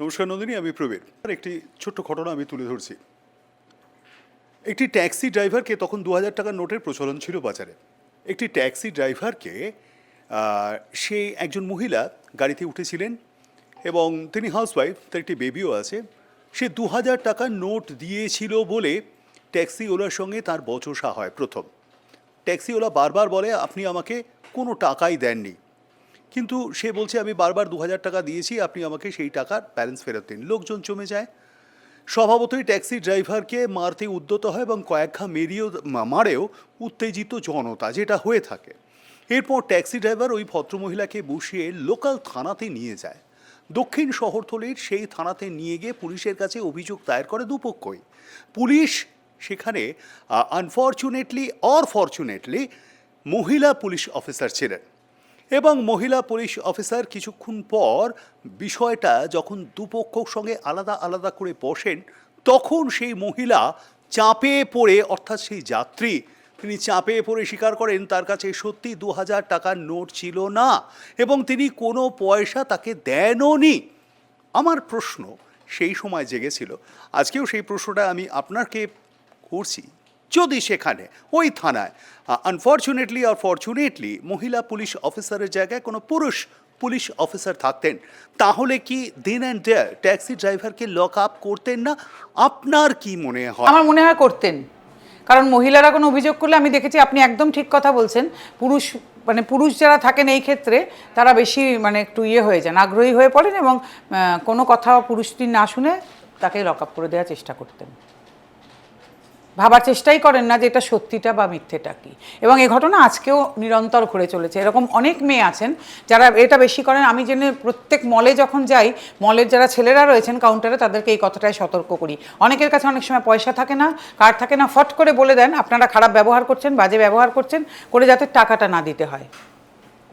নমস্কার নন্দিনী আমি প্রবীর। আর একটি ছোট্ট ঘটনা আমি তুলে ধরছি। একটি ট্যাক্সি ড্রাইভারকে তখন দু হাজার টাকার নোটের প্রচলন ছিল বাজারে। একটি ট্যাক্সি ড্রাইভারকে আহ, সে একজন মহিলা গাড়িতে উঠেছিলেন এবং তিনি হাউসওয়াইফ তার একটি বেবিও আছে। সে দু হাজার টাকার নোট দিয়েছিল বলে ট্যাক্সিওয়ালার সঙ্গে তার বচসা হয় প্রথম। ট্যাক্সিওয়ালা বারবার বলে আপনি আমাকে কোনো টাকাই দেননি। কিন্তু সে বলছে, আমি বারবার দু হাজার টাকা দিয়েছি, আপনি আমাকে সেই টাকার ব্যালেন্স ফেরত দিন। লোকজন জমে যায়। স্বভাবতই ট্যাক্সি ড্রাইভারকে মারতে উদ্যত হয় এবং কয়েক কয়েকঘা মেরিয়েও মারেও উত্তেজিত জনতা, যেটা হয়ে থাকে। এরপর ট্যাক্সি ড্রাইভার ওই ভদ্রমহিলাকে বসিয়ে লোকাল থানাতে নিয়ে যায়। দক্ষিণ শহরতলির সেই থানাতে নিয়ে গিয়ে পুলিশের কাছে অভিযোগ দায়ের করে দুপক্ষই। পুলিশ সেখানে আনফর্চুনেটলি অর ফর্চুনেটলি মহিলা পুলিশ অফিসার ছিলেন। এবং মহিলা পুলিশ অফিসার কিছুক্ষণ পর বিষয়টা যখন দুপক্ষর সঙ্গে আলাদা আলাদা করে বসেন, তখন সেই মহিলা চাপে পড়ে, অর্থাৎ সেই যাত্রী, তিনি চাপে পড়ে স্বীকার করেন, তার কাছে সত্যি দু হাজার টাকার নোট ছিল না এবং তিনি কোনো পয়সা তাকে দেনও নি। আমার প্রশ্ন সেই সময় জেগেছিল। আজকেও সেই প্রশ্নটা আমি আপনাকে করছি। যদি সেখানে, ওই থানায়। আনফর্চুনেটলি আর ফর্চুনেটলি মহিলা পুলিশ অফিসারের জায়গায় কোনো পুরুষ পুলিশ অফিসার থাকতেন। তাহলে কি দিন অ্যান্ড ডেয়ার ট্যাক্সি ড্রাইভারকে লক আপ করতেন না? আপনার কি মনে হয়? আমার মনে হয় করতেন। কারণ মহিলারা কোনো অভিযোগ করলে আমি দেখেছি আপনি একদম ঠিক কথা বলছেন। পুরুষ মানে পুরুষ যারা থাকেন এই ক্ষেত্রে, তারা বেশি মানে একটু ইয়ে হয়ে যান, আগ্রহী হয়ে পড়েন এবং কোনো কথা পুরুষটি না শুনে, তাকে লক আপ করে দেওয়ার চেষ্টা করতেন। ভাবার চেষ্টাই করেন না যে এটা সত্যিটা বা মিথ্যেটা কি। এবং এই ঘটনা আজকেও নিরন্তর ঘুরে চলেছে। এরকম অনেক মেয়ে আছেন যারা এটা বেশি করেন। আমি জেনে প্রত্যেক মলে যখন যাই, মলের যারা ছেলেরা রয়েছেন কাউন্টারে তাদেরকে এই কথাটাই সতর্ক করি। অনেকের কাছে অনেক সময় পয়সা থাকে না কার্ড থাকে না, ফট করে বলে দেন আপনারা খারাপ ব্যবহার করছেন, বাজে ব্যবহার করছেন, করে যাতে টাকাটা না দিতে হয়।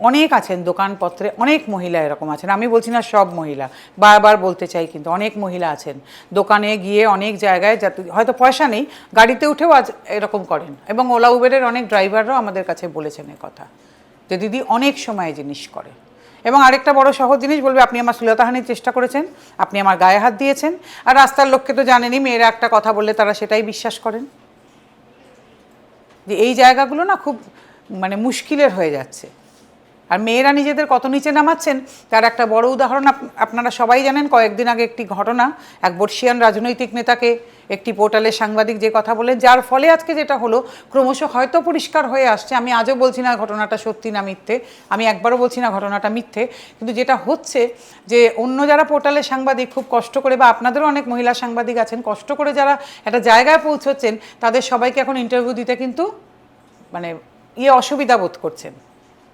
অনেক আছেন, দোকানপত্রে অনেক মহিলা এরকম আছেন। আমি বলছি না সব মহিলা, বারবার বলতে চাই কিন্তু অনেক মহিলা আছেন। দোকানে গিয়ে অনেক জায়গায় যাতে হয়তো পয়সা নেই, গাড়িতে উঠেও আজ এরকম করেন। এবং ওলা উবেরের অনেক ড্রাইভাররাও আমাদের কাছে বলেছেন কথা, যে দিদি অনেক সময় জিনিস করে। এবং আরেকটা বড় সহজ জিনিস বলবে, আপনি আমার সুলতাহানির চেষ্টা করেছেন, আপনি আমার গায়ে হাত দিয়েছেন, আর রাস্তার লোককে তো জানেনই, মেয়েরা একটা কথা বললে তারা সেটাই বিশ্বাস করেন। যে এই জায়গাগুলো না খুব মানে মুশকিলের হয়ে যাচ্ছে। আর মেয়েরা নিজেদের কত নিচে নামাচ্ছেন? তার একটা বড় উদাহরণ আপ- আপনারা সবাই জানেন, কয়েকদিন আগে একটি ঘটনা, এক বর্ষিয়ান রাজনৈতিক নেতাকে একটি পোর্টালের সাংবাদিক যে কথা বলে যার ফলে আজকে যেটা হলো, ক্রমশ হয়তো পরিষ্কার হয়ে আসছে। আমি আজও বলছি না ঘটনাটা সত্যি না মিথ্যে, আমি একবারও বলছি না ঘটনাটা মিথ্যে, কিন্তু যেটা হচ্ছে যে অন্য যারা পোর্টালের সাংবাদিক খুব কষ্ট করে বা আপনাদেরও অনেক মহিলা সাংবাদিক আছেন, কষ্ট করে যারা একটা জায়গায় পৌঁছচ্ছেন, তাদের সবাইকে এখন ইন্টারভিউ দিতে কিন্তু মানে ইয়ে অসুবিধা বোধ করছেন।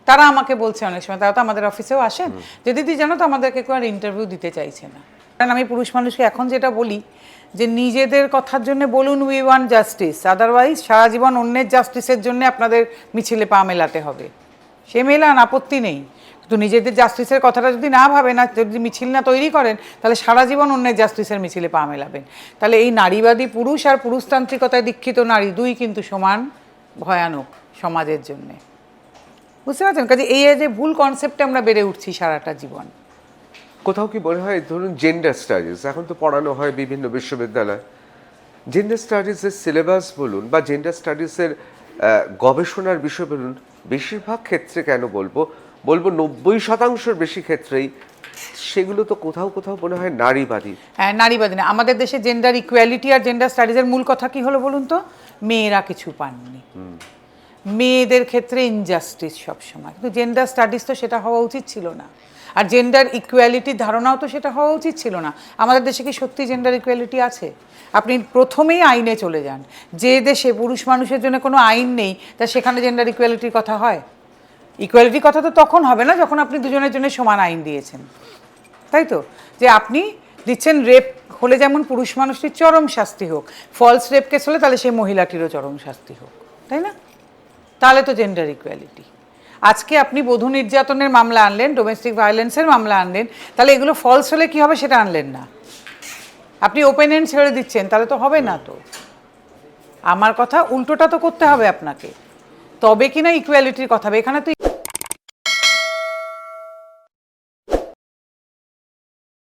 তারা আমাকে বলছে অনেক সময় তারা তো আমাদের অফিসেও আসেন। যে দিদি জানো তো আমাদেরকে কেউ আর ইন্টারভিউ দিতে চাইছে না। কারণ আমি পুরুষ মানুষকে এখন যেটা বলি যে নিজেদের কথার জন্য বলুন উই ওয়ান জাস্টিস আদারওয়াইজ সারা জীবন অন্যের জাস্টিসের জন্য আপনাদের মিছিলে পা মেলাতে হবে। সে মেলান আপত্তি নেই। কিন্তু নিজেদের জাস্টিসের কথাটা যদি না ভাবেন আর যদি মিছিল না তৈরি করেন তাহলে সারা জীবন অন্যের জাস্টিসের মিছিলে পা মেলাবেন। তাহলে এই নারীবাদী পুরুষ আর পুরুষতান্ত্রিকতায় দীক্ষিত নারী দুই কিন্তু সমান ভয়ানক সমাজের জন্যে। বুঝতে পারছেন? কাজে এই যে ভুল কনসেপ্টে আমরা বেড়ে উঠছি সারাটা জীবন। কোথাও কি মনে হয় ধরুন জেন্ডার স্টাডিজ এখন তো পড়ানো হয় বিভিন্ন বিশ্ববিদ্যালয়। জেন্ডার স্টাডিজের সিলেবাস বলুন বা জেন্ডার স্টাডিজের গবেষণার বিষয় বলুন বেশিরভাগ ক্ষেত্রে কেন বলব? বলব নব্বই শতাংশের বেশি ক্ষেত্রেই সেগুলো তো কোথাও কোথাও মনে হয় নারীবাদী। হ্যাঁ নারীবাদী না। আমাদের দেশে জেন্ডার ইকুয়ালিটি আর জেন্ডার স্টাডিজের মূল কথা কি হলো বলুন তো? মেয়েরা কিছু পাননি। মেয়েদের ক্ষেত্রে ইনজাস্টিস সবসময়। কিন্তু জেন্ডার স্টাডিজ তো সেটা হওয়া উচিত ছিল না। আর জেন্ডার ইকুয়ালিটির ধারণাও তো সেটা হওয়া উচিত ছিল না। আমাদের দেশে কি সত্যি জেন্ডার ইকুয়ালিটি আছে? আপনি প্রথমেই আইনে চলে যান। যে দেশে পুরুষ মানুষের জন্য কোনো আইন নেই, তা সেখানে জেন্ডার ইকুয়ালিটির কথা হয়। ইকুয়ালিটির কথা তো তখন হবে না যখন আপনি দুজনের জন্য সমান আইন দিয়েছেন। তাই তো? যে আপনি দিচ্ছেন রেপ হলে যেমন পুরুষ মানুষটির চরম শাস্তি হোক ফলস রেপ কেস হলে তাহলে সেই মহিলাটিরও চরম শাস্তি হোক। তাই না? তাহলে তো জেন্ডার ইকুয়ালিটি আজকে আপনি বধূ নির্যাতনের মামলা আনলেন ডোমেস্টিক ভায়োলেন্সের মামলা আনলেন, তাহলে এগুলো ফলস হলে কী হবে সেটা আনলেন না। আপনি ওপেন এন্ড ছেড়ে দিচ্ছেন, তাহলে তো হবে না তো। আমার কথা উল্টোটা তো করতে হবে আপনাকে। তবে কিনা ইকুয়ালিটির কথা হবে এখানে তো